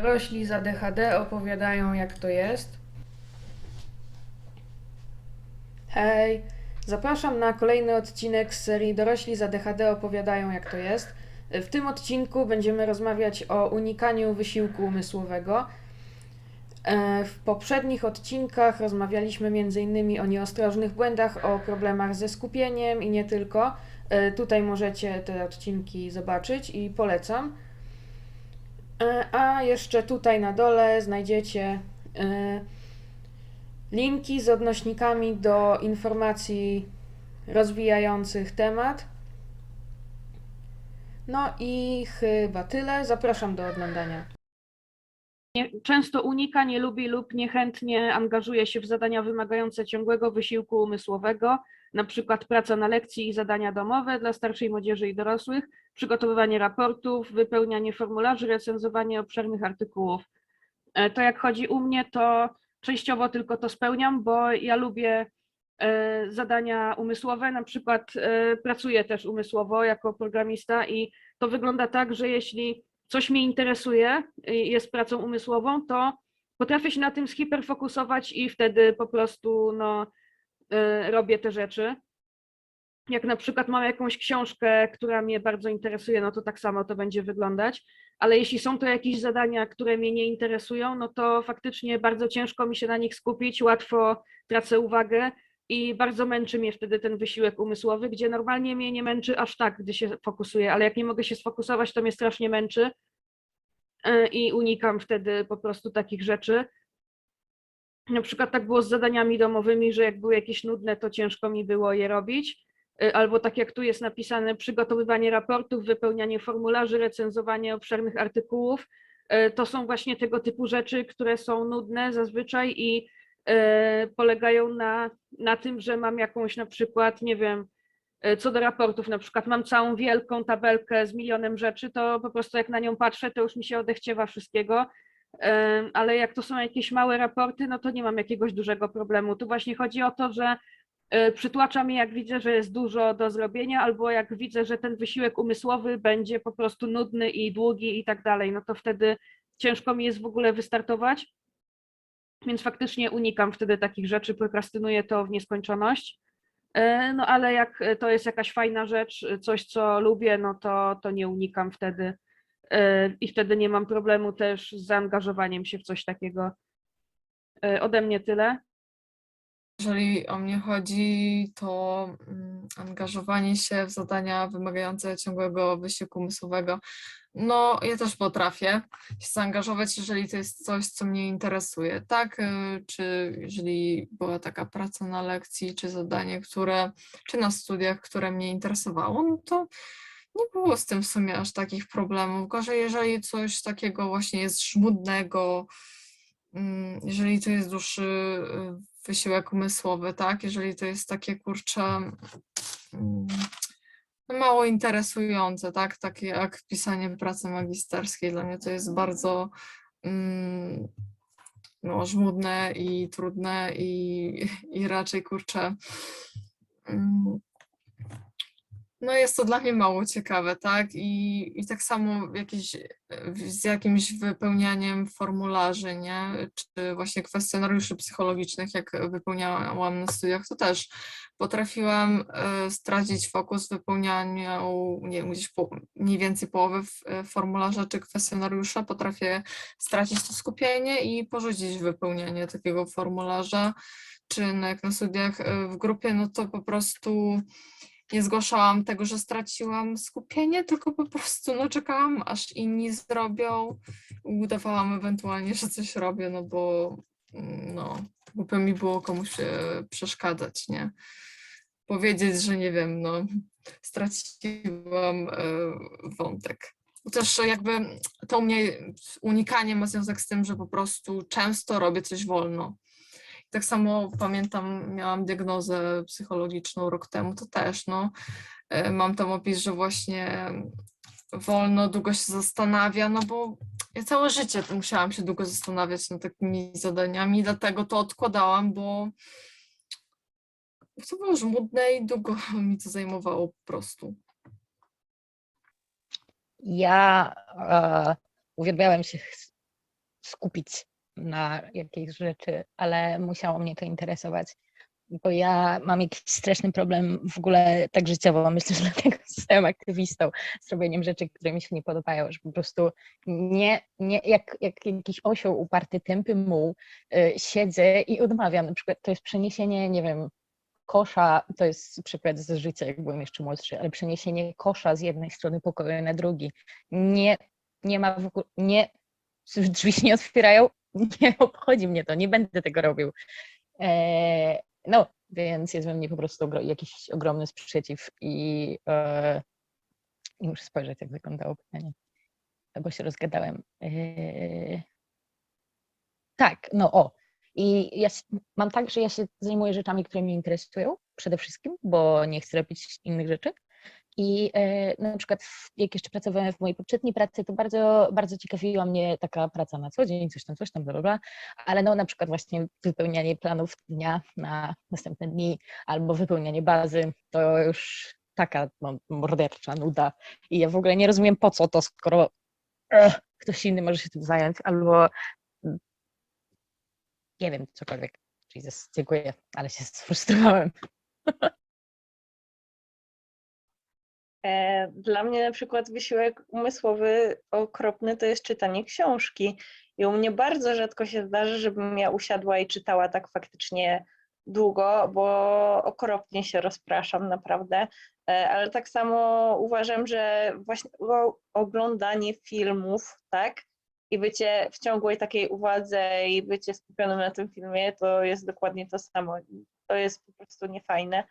Dorośli z ADHD opowiadają, jak to jest. Hej, zapraszam na kolejny odcinek z serii Dorośli z ADHD opowiadają, jak to jest. W tym odcinku będziemy rozmawiać o unikaniu wysiłku umysłowego. E, W poprzednich odcinkach rozmawialiśmy m.in. o nieostrożnych błędach, o problemach ze skupieniem i nie tylko. E, Tutaj możecie te odcinki zobaczyć i polecam. E, A jeszcze tutaj na dole znajdziecie e, linki z odnośnikami do informacji rozwijających temat. No i chyba tyle. Zapraszam do oglądania. Często unika, nie lubi lub niechętnie angażuje się w zadania wymagające ciągłego wysiłku umysłowego, na przykład praca na lekcji i zadania domowe dla starszej młodzieży i dorosłych, przygotowywanie raportów, wypełnianie formularzy, recenzowanie obszernych artykułów. E, To jak chodzi u mnie, to częściowo tylko to spełniam, bo ja lubię e, zadania umysłowe, na przykład e, pracuję też umysłowo jako programista i to wygląda tak, że jeśli coś mnie interesuje jest pracą umysłową, to potrafię się na tym zhiperfokusować i wtedy po prostu no, robię te rzeczy. Jak na przykład mam jakąś książkę, która mnie bardzo interesuje, no to tak samo to będzie wyglądać. Ale jeśli są to jakieś zadania, które mnie nie interesują, no to faktycznie bardzo ciężko mi się na nich skupić, łatwo tracę uwagę i bardzo męczy mnie wtedy ten wysiłek umysłowy, gdzie normalnie mnie nie męczy aż tak, gdy się fokusuję, ale jak nie mogę się sfokusować, to mnie strasznie męczy e, i unikam wtedy po prostu takich rzeczy. Na przykład tak było z zadaniami domowymi, że jak były jakieś nudne, to ciężko mi było je robić. Y, Albo tak jak tu jest napisane, przygotowywanie raportów, wypełnianie formularzy, recenzowanie obszernych artykułów. Y, To są właśnie tego typu rzeczy, które są nudne zazwyczaj i y, polegają na, na tym, że mam jakąś na przykład, nie wiem, co do raportów, na przykład mam całą wielką tabelkę z milionem rzeczy, to po prostu jak na nią patrzę, to już mi się odechciewa wszystkiego. Ale jak to są jakieś małe raporty, no to nie mam jakiegoś dużego problemu. Tu właśnie chodzi o to, że e, przytłacza mnie, jak widzę, że jest dużo do zrobienia, albo jak widzę, że ten wysiłek umysłowy będzie po prostu nudny i długi i tak dalej, no to wtedy ciężko mi jest w ogóle wystartować. Więc faktycznie unikam wtedy takich rzeczy, prokrastynuję to w nieskończoność. E, No ale jak to jest jakaś fajna rzecz, coś co lubię, no to, to nie unikam wtedy. E, I wtedy nie mam problemu też z zaangażowaniem się w coś takiego. E, Ode mnie tyle. Jeżeli o mnie chodzi, to mm, angażowanie się w zadania wymagające ciągłego wysiłku umysłowego, no ja też potrafię się zaangażować, jeżeli to jest coś, co mnie interesuje, tak? Y, Czy jeżeli była taka praca na lekcji, czy zadanie, które, czy na studiach, które mnie interesowało, no to nie było z tym w sumie aż takich problemów. Gorzej, jeżeli coś takiego właśnie jest żmudnego, mm, jeżeli to jest dłuższy y, wysiłek umysłowy, tak? Jeżeli to jest takie kurcze mm, no mało interesujące, tak? Takie jak pisanie pracy magisterskiej. Dla mnie to jest bardzo mm, no, żmudne i trudne i, i raczej kurczę. No jest to dla mnie mało ciekawe, tak? I, i tak samo jakieś, e, z jakimś wypełnianiem formularzy, nie? Czy właśnie kwestionariuszy psychologicznych, jak wypełniałam na studiach, to też potrafiłam e, stracić fokus w wypełnianiu, nie gdzieś po, mniej więcej połowy e, formularza czy kwestionariusza, potrafię stracić to skupienie i porzucić wypełnianie takiego formularza, czy no jak na studiach w grupie, no to po prostu nie zgłaszałam tego, że straciłam skupienie, tylko po prostu no, czekałam, aż inni zrobią. Udawałam ewentualnie, że coś robię, no bo no, głupio mi było komuś przeszkadzać, nie? Powiedzieć, że nie wiem, no, straciłam e, wątek. Też jakby to u mnie unikanie ma związek z tym, że po prostu często robię coś wolno. Tak samo pamiętam, miałam diagnozę psychologiczną rok temu, to też, no, e, mam tam opis, że właśnie wolno, długo się zastanawia, no bo ja całe życie musiałam się długo zastanawiać nad takimi zadaniami, dlatego to odkładałam, bo to było żmudne i długo mi to zajmowało po prostu. Ja e, uwielbiałem się skupić na jakiejś rzeczy, ale musiało mnie to interesować. Bo ja mam jakiś straszny problem w ogóle tak życiowo. Myślę, że dlatego zostałem aktywistą z robieniem rzeczy, które mi się nie podobają, że po prostu nie, nie jak, jak jakiś osioł uparty, tępy muł, y, siedzę i odmawiam. Na przykład to jest przeniesienie, nie wiem, kosza, to jest przykład z życia, jak byłem jeszcze młodszy, ale przeniesienie kosza z jednej strony pokoju na drugi. Nie, nie ma w ogóle, nie, drzwi się nie otwierają, nie obchodzi mnie to, nie będę tego robił. E, no, więc jest we mnie po prostu jakiś ogromny sprzeciw i, e, i muszę spojrzeć, jak wyglądało pytanie, bo się rozgadałem. E, tak, no o. I ja mam tak, że ja się zajmuję rzeczami, które mnie interesują przede wszystkim, bo nie chcę robić innych rzeczy. I e, na przykład jak jeszcze pracowałem w mojej poprzedniej pracy, to bardzo, bardzo ciekawiła mnie taka praca na co dzień, coś tam, coś tam, bla, bla, bla. Ale no na przykład właśnie wypełnianie planów dnia na następne dni albo wypełnianie bazy, to już taka no, mordercza nuda. I ja w ogóle nie rozumiem po co to, skoro ech, ktoś inny może się tym zająć, albo nie wiem, cokolwiek. Jesus, dziękuję, ale się sfrustrowałem. E, Dla mnie na przykład wysiłek umysłowy okropny to jest czytanie książki. I u mnie bardzo rzadko się zdarzy, żebym ja usiadła i czytała tak faktycznie długo, bo okropnie się rozpraszam naprawdę. E, Ale tak samo uważam, że właśnie oglądanie filmów, tak? I bycie w ciągłej takiej uwadze i bycie skupionym na tym filmie, to jest dokładnie to samo. To jest po prostu niefajne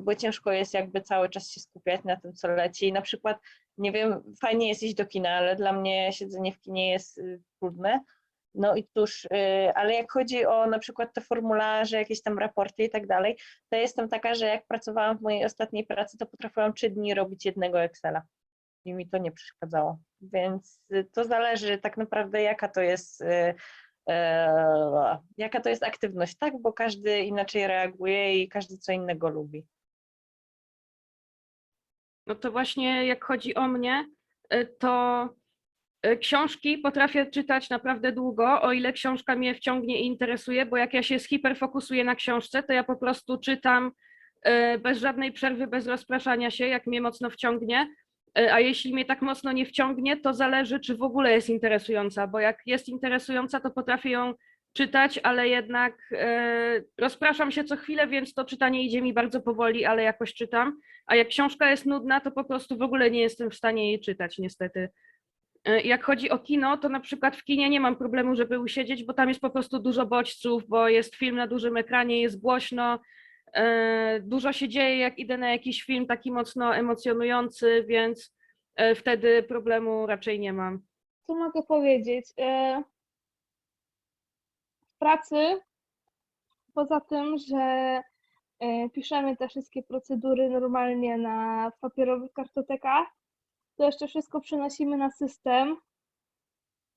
bo ciężko jest jakby cały czas się skupiać na tym, co leci. I na przykład, nie wiem, fajnie jest iść do kina, ale dla mnie siedzenie w kinie jest y, trudne. No i cóż, y, ale jak chodzi o na przykład te formularze, jakieś tam raporty i tak dalej, to jestem taka, że jak pracowałam w mojej ostatniej pracy, to potrafiłam trzy dni robić jednego Excela. I mi to nie przeszkadzało. Więc y, to zależy tak naprawdę, jaka to jest e, jaka to jest aktywność, tak? Bo każdy inaczej reaguje i każdy co innego lubi. No to właśnie jak chodzi o mnie, y, to y, książki potrafię czytać naprawdę długo, o ile książka mnie wciągnie i interesuje, bo jak ja się hiperfokusuję na książce, to ja po prostu czytam bez żadnej przerwy, bez rozpraszania się, jak mnie mocno wciągnie. Y, A jeśli mnie tak mocno nie wciągnie, to zależy, czy w ogóle jest interesująca, bo jak jest interesująca, to potrafię ją czytać, ale jednak y, rozpraszam się co chwilę, więc to czytanie idzie mi bardzo powoli, ale jakoś czytam. A jak książka jest nudna, to po prostu w ogóle nie jestem w stanie jej czytać, niestety. E, Jak chodzi o kino, to na przykład w kinie nie mam problemu, żeby usiedzieć, bo tam jest po prostu dużo bodźców, bo jest film na dużym ekranie, jest głośno, e, dużo się dzieje, jak idę na jakiś film taki mocno emocjonujący, więc e, wtedy problemu raczej nie mam. Co mogę powiedzieć? E, W pracy, poza tym, że e, piszemy te wszystkie procedury normalnie na papierowych kartotekach, to jeszcze wszystko przenosimy na system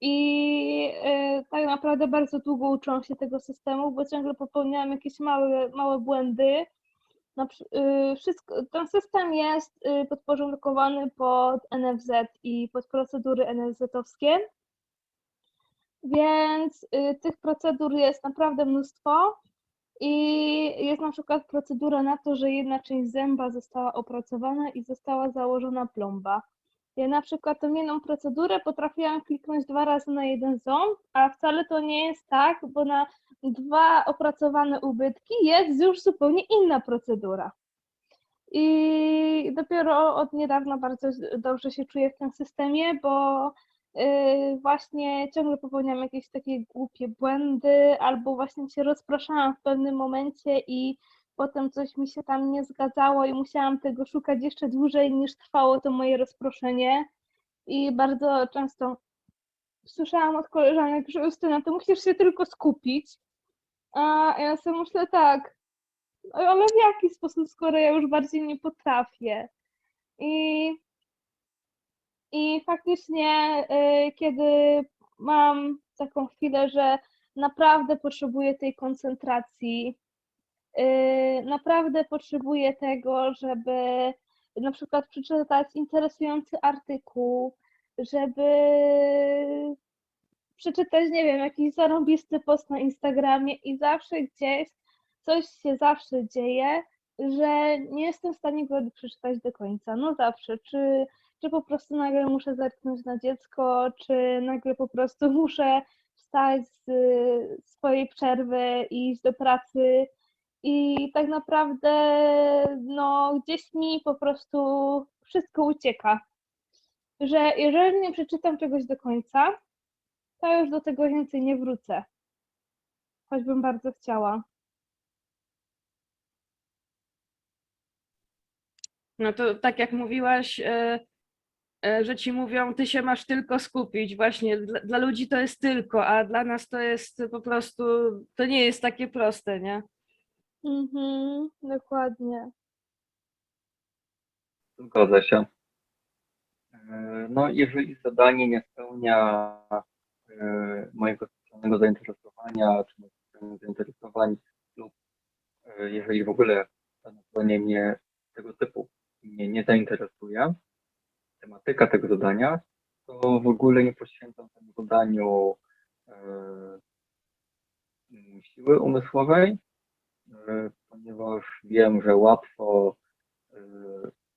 i e, tak naprawdę bardzo długo uczą się tego systemu, bo ciągle popełniałam jakieś małe, małe błędy. Y, wszystko, ten system jest y, podporządkowany pod NFZ i pod procedury NFZ-owskie, więc tych procedur jest naprawdę mnóstwo i jest na przykład procedura na to, że jedna część zęba została opracowana i została założona plomba. Ja na przykład tą jedną procedurę potrafiłam kliknąć dwa razy na jeden ząb, a wcale to nie jest tak, bo na dwa opracowane ubytki jest już zupełnie inna procedura. I dopiero od niedawna bardzo dobrze się czuję w tym systemie, bo y, właśnie ciągle popełniam jakieś takie głupie błędy, albo właśnie się rozpraszałam w pewnym momencie i potem coś mi się tam nie zgadzało i musiałam tego szukać jeszcze dłużej niż trwało to moje rozproszenie. I bardzo często słyszałam od koleżanek, że Justyna, ty musisz się tylko skupić. A ja sobie myślę tak, "Oj, ale w jaki sposób, skoro ja już bardziej nie potrafię? I, i faktycznie, y, kiedy mam taką chwilę, że naprawdę potrzebuję tej koncentracji, naprawdę potrzebuję tego, żeby na przykład przeczytać interesujący artykuł, żeby przeczytać, nie wiem, jakiś zarąbisty post na Instagramie i zawsze gdzieś coś się zawsze dzieje, że nie jestem w stanie go przeczytać do końca. No zawsze, czy, czy po prostu nagle muszę zerknąć na dziecko, czy nagle po prostu muszę wstać z swojej przerwy i iść do pracy. I tak naprawdę, no, gdzieś mi po prostu wszystko ucieka. Że jeżeli nie przeczytam czegoś do końca, to już do tego więcej nie wrócę. Choćbym bardzo chciała. No to tak jak mówiłaś, e, e, że ci mówią, ty się masz tylko skupić. Właśnie dla, dla ludzi to jest tylko, a dla nas to jest po prostu, to nie jest takie proste, nie? Mhm, dokładnie. Zgodzę się. E, No, jeżeli zadanie nie spełnia e, mojego specjalnego zainteresowania, czy moich specjalnych zainteresowań, lub e, jeżeli w ogóle zadanie mnie tego typu mnie nie zainteresuje, tematyka tego zadania, to w ogóle nie poświęcam temu zadaniu siły umysłowej, ponieważ wiem, że łatwo e,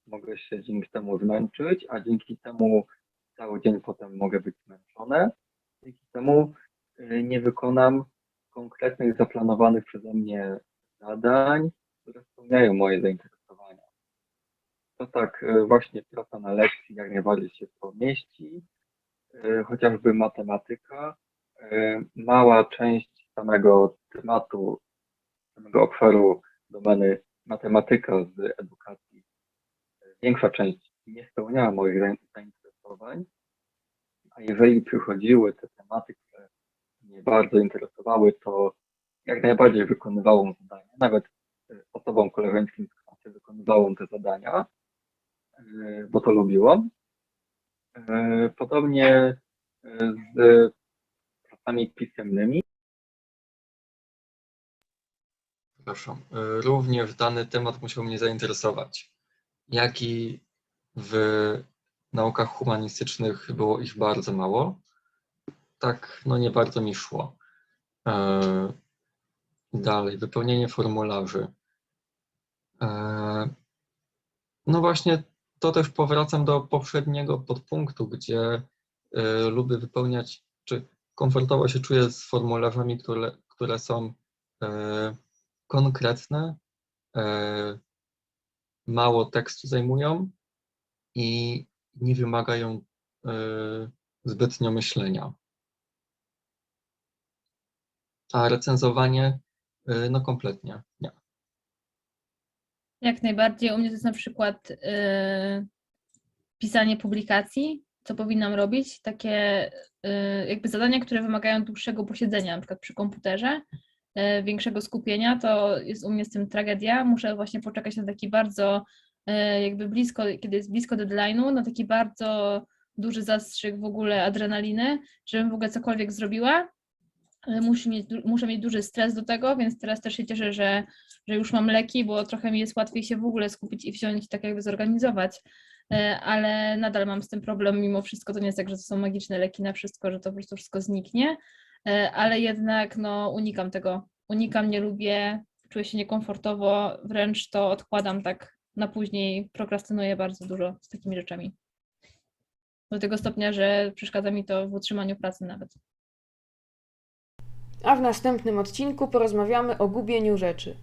mogę się dzięki temu zmęczyć, a dzięki temu cały dzień potem mogę być zmęczony. Dzięki temu y, nie wykonam konkretnych, zaplanowanych przeze mnie zadań, które spełniają moje zainteresowania. To tak y, właśnie praca na lekcji jak najbardziej się w to mieści, y, chociażby matematyka. y, Mała część samego tematu, samego obszaru domeny matematyka z edukacji większa część nie spełniała moich zain- zainteresowań, a jeżeli przychodziły te tematy, które mnie bardzo interesowały, to jak najbardziej wykonywałem zadania. Nawet y, osobom koleżeńskim w klasie wykonywałem te zadania, y, bo to lubiłam. Y, Podobnie z pracami pisemnymi. Przepraszam. Również dany temat musiał mnie zainteresować. Jaki w naukach humanistycznych było ich bardzo mało, tak no nie bardzo mi szło. E, Dalej, wypełnienie formularzy. E, No właśnie, to też powracam do poprzedniego podpunktu, gdzie e, lubię wypełniać, czy komfortowo się czuję z formularzami, które, które są konkretne, e, mało tekstu zajmują i nie wymagają e, zbytnio myślenia. A recenzowanie, e, no kompletnie nie. Jak najbardziej. U mnie to jest na przykład y, pisanie publikacji, co powinnam robić. Takie y, jakby zadania, które wymagają dłuższego posiedzenia, na przykład przy komputerze, większego skupienia, to jest u mnie z tym tragedia. Muszę właśnie poczekać na taki bardzo y, jakby blisko, kiedy jest blisko deadline'u, na taki bardzo duży zastrzyk w ogóle adrenaliny, żebym w ogóle cokolwiek zrobiła. Y, Muszę mieć, muszę mieć duży stres do tego, więc teraz też się cieszę, że że już mam leki, bo trochę mi jest łatwiej się w ogóle skupić i wziąć, tak jakby zorganizować. E, Ale nadal mam z tym problem, mimo wszystko to nie jest tak, że to są magiczne leki na wszystko, że to po prostu wszystko zniknie, E, ale jednak no, unikam tego. Unikam, nie lubię, czuję się niekomfortowo, wręcz to odkładam tak na później, prokrastynuję bardzo dużo z takimi rzeczami. Do tego stopnia, że przeszkadza mi to w utrzymaniu pracy nawet. A w następnym odcinku porozmawiamy o gubieniu rzeczy.